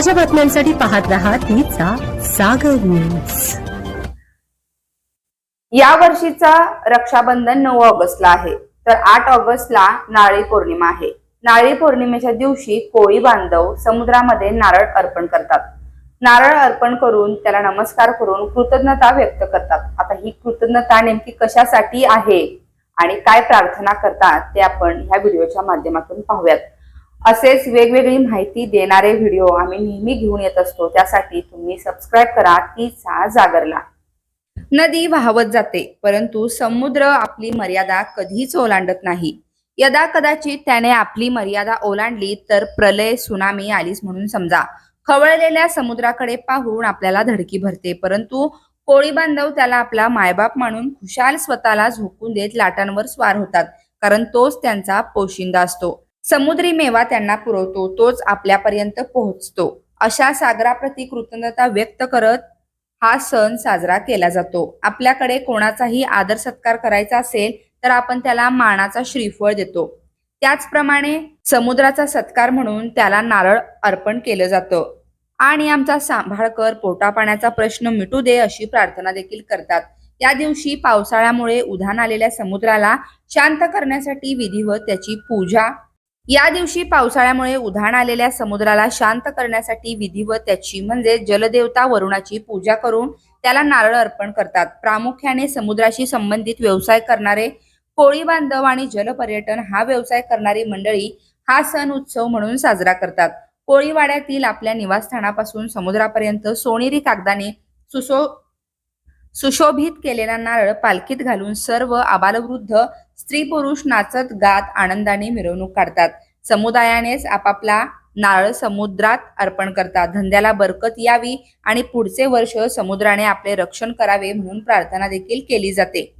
ताज्या बातम्यांसाठी पाहत राहा तिचा सागर न्यूज. या वर्षीचा रक्षाबंधन नऊ ऑगस्टला आहे. तर आठ ऑगस्टला नारळी पौर्णिमा आहे. नारळी पौर्णिमेच्या दिवशी कोळी बांधव समुद्रामध्ये नारळ अर्पण करतात. नारळ अर्पण करून त्याला नमस्कार करून कृतज्ञता व्यक्त करतात. आता ही कृतज्ञता नेमकी कशासाठी आहे आणि काय प्रार्थना करतात ते आपण ह्या व्हिडिओच्या माध्यमातून पाहूयात. असेच वेगवेगळी माहिती देणारे व्हिडिओ आम्ही नेहमी घेऊन येत असतो. त्यासाठी तुम्ही सबस्क्राईब करा तीचा जागरला. नदी वाहवत जाते परंतु समुद्र आपली मर्यादा कधीच ओलांडत नाही. यदा कदाचित त्याने आपली मर्यादा ओलांडली तर प्रलय सुनामी आलीच म्हणून समजा. खवळलेल्या समुद्राकडे पाहून आपल्याला धडकी भरते परंतु कोळी बांधव त्याला आपला मायबाप मानून खुशाल स्वतःला झोकून देत लाटांवर स्वार होतात कारण तोच त्यांचा पोशिंदा असतो. समुद्री मेवा त्यांना पुरवतो तोच आपल्यापर्यंत पोहोचतो. अशा सागराप्रती कृतज्ञता व्यक्त करत हा सण साजरा केला जातो. आपल्याकडे कोणाचाही आदर सत्कार करायचा असेल तर आपण त्याला मानाचा श्रीफळ देतो. त्याचप्रमाणे समुद्राचा सत्कार म्हणून त्याला नारळ अर्पण केलं जातं. आणि आमचा सांभाळ कर पोटा पाण्याचा प्रश्न मिटू दे अशी प्रार्थना देखील करतात. या दिवशी पावसाळ्यामुळे उधाण आलेल्या समुद्राला शांत करण्यासाठी विधिवत त्याची पूजा या दिवशी पावसाळ्यामुळे उधाण आलेल्या समुद्राला शांत करण्यासाठी विधिवत त्याची म्हणजे जलदेवता वरुणाची पूजा करून त्याला नारळ अर्पण करतात. प्रामुख्याने समुद्राशी संबंधित व्यवसाय करणारे कोळी बांधव आणि जलपर्यटन हा व्यवसाय करणारी मंडळी हा सण उत्सव म्हणून साजरा करतात. कोळीवाड्यातील आपल्या निवासस्थानापासून समुद्रापर्यंत सोनेरी कागदाने सुशो सुशोभित केलेला नारळ पालखीत घालून सर्व आबालवृद्ध स्त्री पुरुष नाचत गात आनंदाने मिरवणूक काढतात. समुदायानेच आपापला नारळ समुद्रात अर्पण करतात. धंद्याला बरकत यावी आणि पुढचे वर्ष समुद्राने आपले रक्षण करावे म्हणून प्रार्थना देखील केली जाते.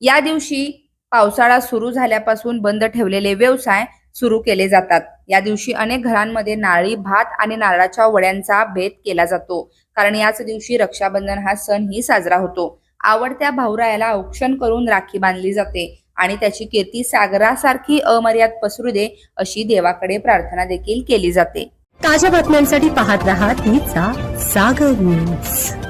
या दिवशी पावसाळा सुरू झाल्यापासून बंद ठेवलेले व्यवसाय सुरू केले जातात. या दिवशी अनेक घरांमध्ये नारळी भात आणि नारळाच्या वड्यांचा भेद केला जातो. कारण याच दिवशी रक्षाबंधन हा सण ही साजरा होतो. आवडत्या भाऊरायाला औक्षण करून राखी बांधली जाते आणि त्याची कीर्ती सागरासारखी अमर्याद पसरू दे अशी देवाकडे प्रार्थना देखील केली जाते. ताज्या बातम्यांसाठी पाहत राहा तिचा सागर न्यूज.